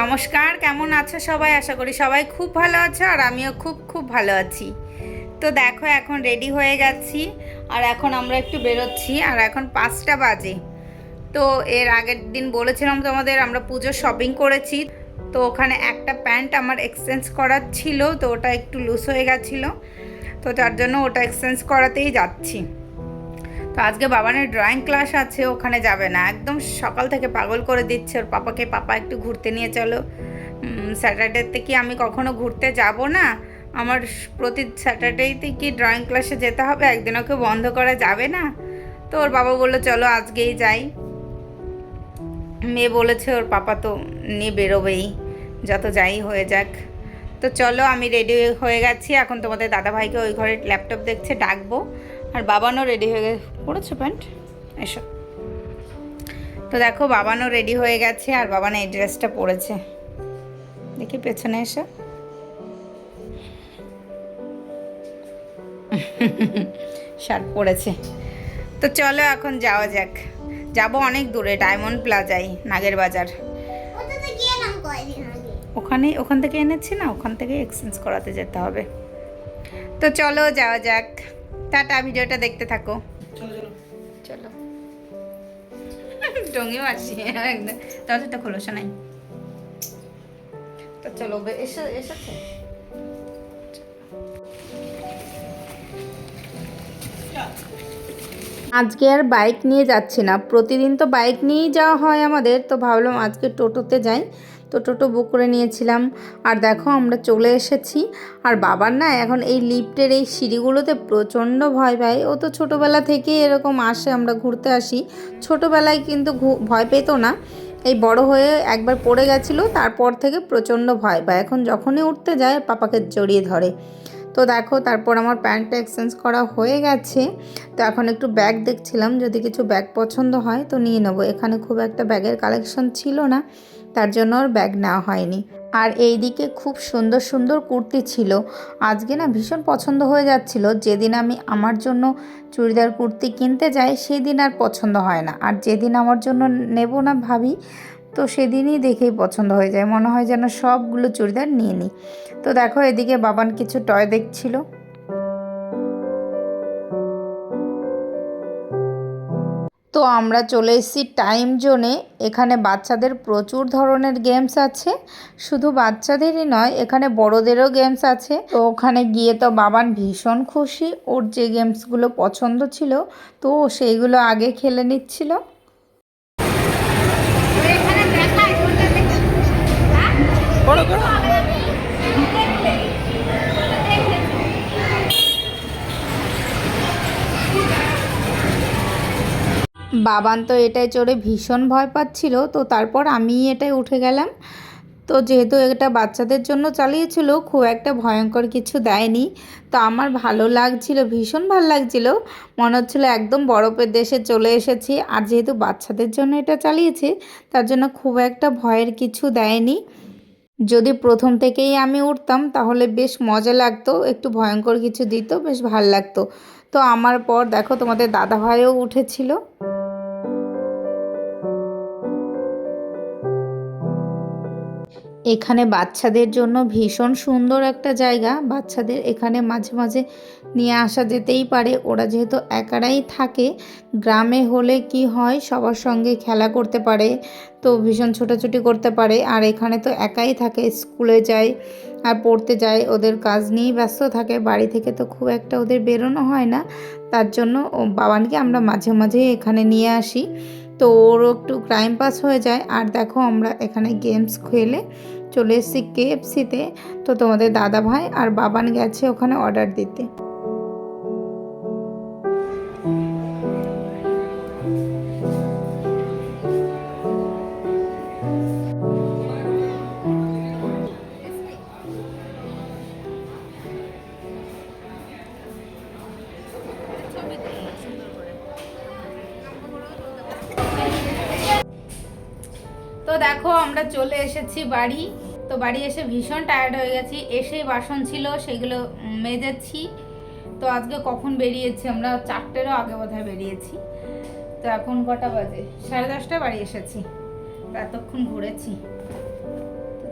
নমস্কার, কেমন আছো সবাই? আশা করি সবাই খুব ভালো আছো আর আমিও খুব খুব ভালো আছি। তো দেখো, এখন রেডি হয়ে গেছি আর এখন আমরা একটু বেরোচ্ছি আর এখন পাঁচটা বাজে। তো এর আগের দিন বলেছিলাম তোমাদের আমরা পুজোর শপিং করেছি। তো ওখানে একটা প্যান্ট আমার এক্সচেঞ্জ করার ছিল, তো ওটা একটু লুজ হয়ে গেছিল। তো তার জন্য ওটা এক্সচেঞ্জ করাতেই যাচ্ছি। তো আজকে বাবানের ড্রয়িং ক্লাস আছে, ওখানে যাবে না। একদম সকাল থেকে পাগল করে দিচ্ছে, ওর পাপাকে পাপা একটু ঘুরতে নিয়ে চলো। স্যাটারডেতে কি আমি কখনো ঘুরতে যাব না? আমার প্রতি স্যাটারডেতে কি ড্রয়িং ক্লাসে যেতে হবে? একদিন ওকে বন্ধ করা যাবে না? তো ওর বাবা বলল, চলো আজকেই যাই। মেয়ে বলেছে, ওর পাপা তো নিয়ে বেরোবেই, যত যাই হয়ে যাক। তো চলো, আমি রেডি হয়ে গেছি। এখন তোমাদের দাদাভাইকে ওই ঘরে ল্যাপটপ দেখছে, ডাকবো। আর বাবানও রেডি হয়ে পড়েছো প্যান্ট? এসো। তো দেখো, বাবানও রেডি হয়ে গেছে আর বাবান এই ড্রেসটা পরেছে। দেখি পেছনে এসো। শার্ট পরেছে। তো চলো এখন যাওয়া যাক। যাব অনেক দূরে ডায়মন্ড প্লাজায় নাগের বাজার। ওখানে, ওখান থেকে এনেছি না, ওখান থেকে এক্সচেঞ্জ করাতে যেতে হবে। তো চলো যাওয়া যাক। টাটা, ভিডিওটা দেখতে থাকো। চলো। একদম। দরজাটা খোলো শোনাই তো চলো এসো এসেছে? আজকে আর বাইক নিয়ে যাচ্ছি না। প্রতিদিন তো বাইক নিয়েই যাওয়া হয় আমাদের, তো ভাবলাম আজকে টোটোতে যাই। তো টোটো বুক করে নিয়েছিলাম। আর দেখো আমরা চলে এসেছি। আর বাবার না এখন এই লিফটের এই সিঁড়িগুলোতে প্রচণ্ড ভয় পায়। ও তো ছোটোবেলা থেকেই এরকম আসে, আমরা ঘুরতে আসি। ছোটোবেলায় কিন্তু ভয় পেত না। এই বড় হয়ে একবার পড়ে গেছিল, তারপর থেকে প্রচণ্ড ভয় পায়। এখন যখনই উঠতে যায়, পাপাকে জড়িয়ে ধরে। তো দেখো, তারপর আমার প্যান্টটা এক্সচেঞ্জ করা হয়ে গেছে। তো এখন একটু ব্যাগ দেখছিলাম, যদি কিছু ব্যাগ পছন্দ হয় তো নিয়ে নেব। এখানে খুব একটা ব্যাগের কালেকশন ছিল না। তার জন্য আর ব্যাগ নেওয়া হয়নি। আর এই দিকে খুব সুন্দর সুন্দর কুর্তি ছিল। আজকে না ভীষণ পছন্দ হয়ে যাচ্ছিল। যেদিন আমি আমার জন্য চুড়িদার কুর্তি কিনতে যাই, সেদিন আর পছন্দ হয় না। আর যেদিন আমার জন্য নেব না ভাবি, তো সেদিনই দেখেই পছন্দ হয়ে যায়। মনে হয় যেন সবগুলো চুড়িদার নিয়ে নিই। তো দেখো এদিকে বাবান কিছু টয় দেখছিল। তো আমরা চলে এসেছি টাইম জোনে এখানে বাচ্চাদের প্রচুর ধরনের গেমস আছে। শুধু বাচ্চাদেরই নয়, এখানে বড়দেরও গেমস আছে। তো ওখানে গিয়ে তো বাবান ভীষণ খুশি। ওর যে গেমসগুলো পছন্দ ছিল, তো সেইগুলো আগে খেলে নিচ্ছিল। বাবান তো এটাই চড়ে ভীষণ ভয় পাচ্ছিল, তো তারপর আমি এটাই উঠে গেলাম। তো যেহেতু এটা বাচ্চাদের জন্য চালিয়েছিল, খুব একটা ভয়ঙ্কর কিছু দেয়নি। তো আমার ভালো লাগছিল, ভীষণ ভালো লাগছিল। মনে হচ্ছিল একদম বরফের দেশে চলে এসেছি। আর যেহেতু বাচ্চাদের জন্য এটা চালিয়েছে, তার জন্য খুব একটা ভয়ের কিছু দেয়নি। যদি প্রথম থেকেই আমি উঠতাম, তাহলে বেশ মজা লাগতো, একটু ভয়ঙ্কর কিছু দিত, বেশ ভালো লাগতো। তো আমার পর, দেখো তোমাদের দাদা ভাইও উঠেছিল। এখানে বাচ্চাদের জন্য ভীষণ সুন্দর একটা জায়গা। বাচ্চাদের এখানে মাঝে মাঝে নিয়ে আসা যেতেই পারে। ওরা যেহেতু একারাই থাকে, গ্রামে হলে কি হয়, সবার সঙ্গে খেলা করতে পারে, তো ভীষণ ছোটাছুটি করতে পারে। আর এখানে তো একাই থাকে, স্কুলে যায় আর পড়তে যায়, ওদের কাজ নিয়েই ব্যস্ত থাকে। বাড়ি থেকে তো খুব একটা ওদের বেরোনো হয় না। তার জন্য ও বাবানকে আমরা মাঝে মাঝে এখানে নিয়ে আসি। তো ওরও একটু ক্রাইম পাস হয়ে যায়। আর দেখো আমরা এখানে গেমস খেলে চলে এসেছি কেএফসিতে তো। তোমাদের দাদা ভাই আর বাবান গেছে ওখানে অর্ডার দিতে। তো দেখো, আমরা চলে এসেছি বাড়ি। তো বাড়ি এসে ভীষণ টায়ার্ড হয়ে গেছি। এসেই বাসন ছিল, সেগুলো মেজেছি। তো আজকে কখন বেরিয়েছি? আমরা চারটেরও আগে বোধহয় বেরিয়েছি। তো এখন কটা বাজে? সাড়ে দশটায় বাড়ি এসেছি। তো এতক্ষণ ঘুরেছি।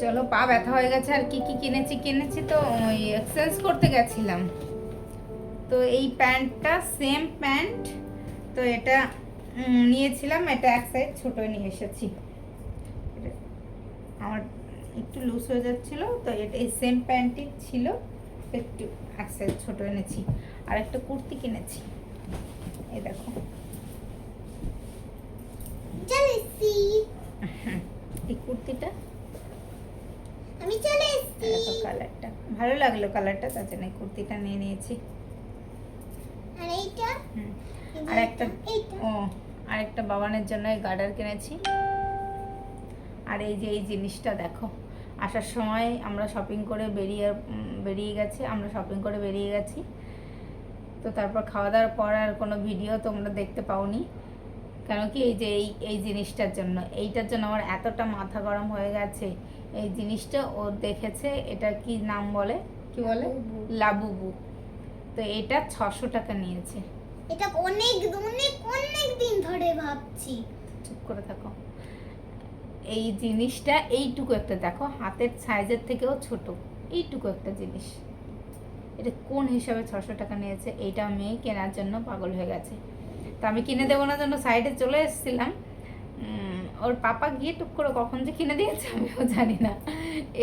চলো, পা ব্যথা হয়ে গেছে। আর কি কি কিনেছি? কিনেছি তো ওই এক্সচেঞ্জ করতে গেছিলাম। তো এই প্যান্টটা সেম প্যান্ট। তো এটা নিয়েছিলাম। এটা এক সাইজ ছোটো নিয়ে এসেছি। একটু লুজ হয়ে যাচ্ছিল তো এটা এই সেম প্যান্টই ছিল একটু এক সাইজ ছোটো এনেছি। আর একটা কুর্তি কিনেছি। এই দেখো। এই কুর্তিটা? আমি চলে এসছি কালারটা ভালো লাগল কালারটা তার জন্য কুর্তিটা নিয়ে নিয়েছি। আর এইটা। আর একটা ও আর একটা বাবানের জন্য গার্ডার কিনেছি। আর এই যে এই জিনিসটা দেখো। আসার সময় আমরা শপিং করে বেরিয়ে বেরিয়ে গেছি আমরা শপিং করে বেরিয়ে গেছি। তো তারপর খাওয়া দাওয়ার পর আর কোনো ভিডিও তোমরা দেখতে পাওনি। কেন কি এই যে এই এই জিনিসটার জন্য এইটার জন্য আমার এতটা মাথা গরম হয়ে গেছে। এই জিনিসটা ও দেখেছে এটা কি নাম বলে? কি বলে? লাবুবু। তো এটা ছশো টাকা নিয়েছে। এটা অনেক অনেক অনেক দিন ধরে ভাবছি। চুপ করে থাকো। এই জিনিসটা এইটুকু একটা দেখো, হাতের সাইজের থেকেও ছোট, এইটুকু একটা জিনিস। এটা কোন হিসাবে ছশো টাকা নিয়েছে, এইটা মেয়ে কেনার জন্য পাগল হয়ে গেছে। তো আমি কিনে দেবো না জন্য সাইডে চলে এসেছিলাম। ওর পাপা গিয়ে টুক করে কখন যে কিনে দিয়েছে, আমিও জানি না।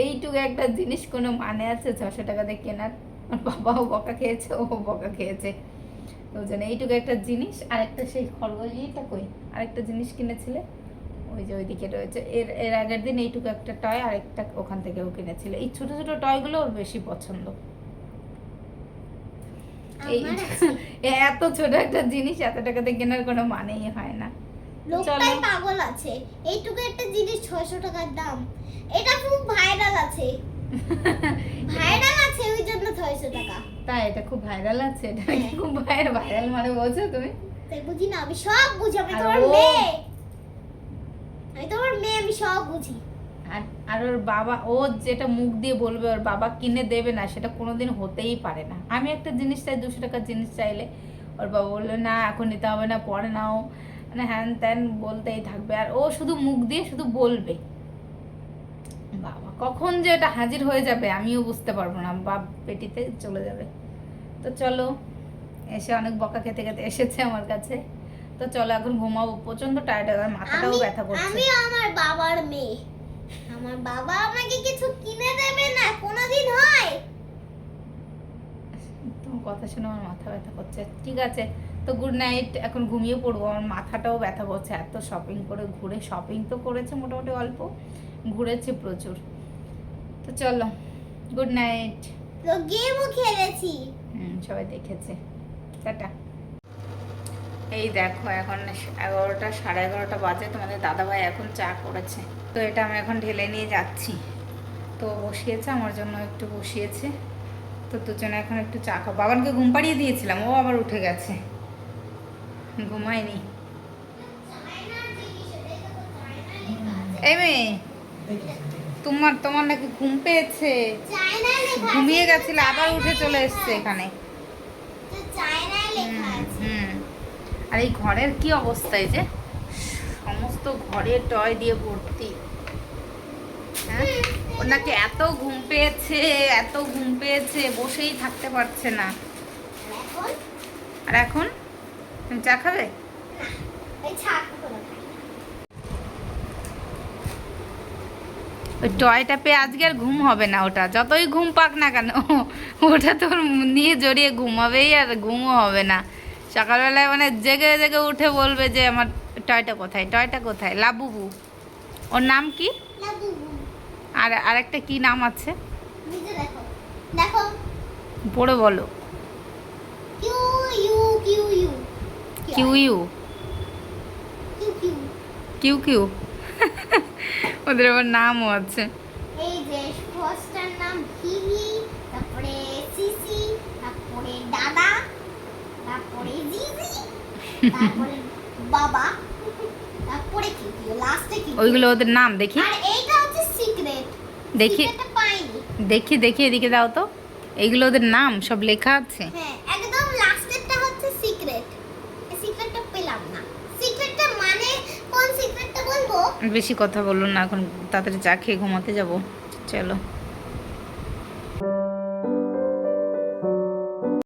এইটুকু একটা জিনিস কোনো মানে আছে ছশো টাকা দিয়ে কেনার? ওর বাবাও বকা খেয়েছে, ও বকা খেয়েছে। ওই জন্য এইটুকু একটা জিনিস। আরেকটা সেই খরগোশটা কই? আরেকটা জিনিস কিনেছিলে? ওই যে ওইদিকে রয়েছে। এর এর আগের দিন এইটুকু একটা টয় আরেকটা ওখান থেকেও কিনেছিল। এই ছোট ছোট টয়গুলো ওর বেশি পছন্দ। এই এত ছোট একটা জিনিস এত টাকাতে কেনার কোনো মানেই হয় না। লোকটাই পাগল আছে। এইটুকু একটা জিনিস ছয়শো টাকার দাম। এটা খুব ভাইরাল আছে। ভাইরাল আছে ওই জন্য ছয়শো টাকা। তাই এটা খুব ভাইরাল আছে। এটা খুব ভাইরাল ভাইরাল মানে বোঝো তুমি? বুঝি না আমি সব বুঝি। আমি তোমার মেয়ে। আমি তোমার মেয়ে, আমি সব বুঝি। আর ওর বাবা, ও যেটা মুখ দিয়ে বলবে, ওর বাবা কিনে দেবে না, সেটা কোনোদিন হতেই পারে না। আমি একটা জিনিস চাই, দুশো টাকার জিনিস চাইলে। ওর বাবা বলল, না, এখন নিতে হবে না, পরে নাও। মানে হ্যান ত্যান বলতেই থাকবে। আর ও শুধু মুখ দিয়ে শুধু বলবে। বাবা, কখন যে এটা হাজির হয়ে যাবে, আমিও বুঝতে পারব না। বাপ পেটিতে চলে যাবে। তো চলো, এসে অনেক বকা খেতে খেতে এসেছে আমার কাছে। তো চলো এখন ঘুমাবো প্রচণ্ড টায়ার্ড আর মাথাটাও ব্যথা করছে। আমি আমার বাবার মেয়ে। আমার বাবা আমাকে কিছু কিনে দেবে না কোনোদিন হয়। তোমার কথা শুনে আমার মাথা ব্যথা করছে। ঠিক আছে তো গুড নাইট এখন ঘুমিয়ে পড়ব। আমার মাথাটাও ব্যথা করছে এত শপিং করে ঘুরে শপিং তো করেছে মোটামুটি অল্প ঘুরেছে প্রচুর। তো চলো গুড নাইট তো গেমও খেলেছি। হুম সবাই দেখেছে। টাটা। এই দেখো এখন এগারোটা সাড়ে এগারোটা বাজে তোমাদের দাদাভাই এখন চা করেছে। তো এটা আমি এখন ঢেলে নিয়ে যাচ্ছি। তো বসিয়েছে আমার জন্য একটু বসিয়েছে। তো দুজনে এখন একটু চা খাব। বাবানকে ঘুম পাড়িয়ে দিয়েছিলাম ও আবার উঠে গেছে। ঘুমায়নি। এই মেয়ে তোমার তোমার নাকি ঘুম পেয়েছে। ঘুমিয়ে গেছিল আবার উঠে চলে এসছে এখানে তো চায়না লেখা আছে হুম আর এই ঘরের কি অবস্থা এই যে? সমস্ত ঘরে টয় দিয়ে ভর্তি। হ্যাঁ? ওর এত ঘুম পেয়েছে, এত ঘুম পেয়েছে, বসেই থাকতে পারছে না। আর এখন? চা খাবে? ওই টয়টা পেয়ে আজকে আর ঘুম হবে না ওটা। যতই ঘুম পাক না কেন, ওটা তোর নিয়ে জড়িয়ে ঘুমাবেই আর ঘুমও হবে না। সকালবেলায় মানে জেগে জেগে উঠে বলবে যে আমার টয়টা কোথায় টয়টা কোথায়? লাবুবু। ওর নাম কি? আর আরেকটা কি নাম আছে? পড়ে বলো। কিউ ইউ কিউ কিউ ওদের আবার নামও আছে। এই যে ফার্স্টটার নাম হিহি তারপরে সিসি তারপরে দাদা তারপরে জিজি তারপরে বাবা তারপরে কি? কি লাস্টে কি? ওইগুলো ওদের নাম দেখি। আর এইটা হচ্ছে সিক্রেট দেখি। দেখি দেখি এদিকে দাও তো। এইগুলো ওদের নাম সব লেখা আছে। হ্যাঁ একদম লাস্টেরটা হচ্ছে সিক্রেট সিক্রেটটা পেলাম না। সিক্রেটটা মানে কোন সিক্রেটটা বলব? বেশি কথা বলুন না এখন তাড়াতাড়ি চা খেয়ে ঘুমাতে যাব। চলো।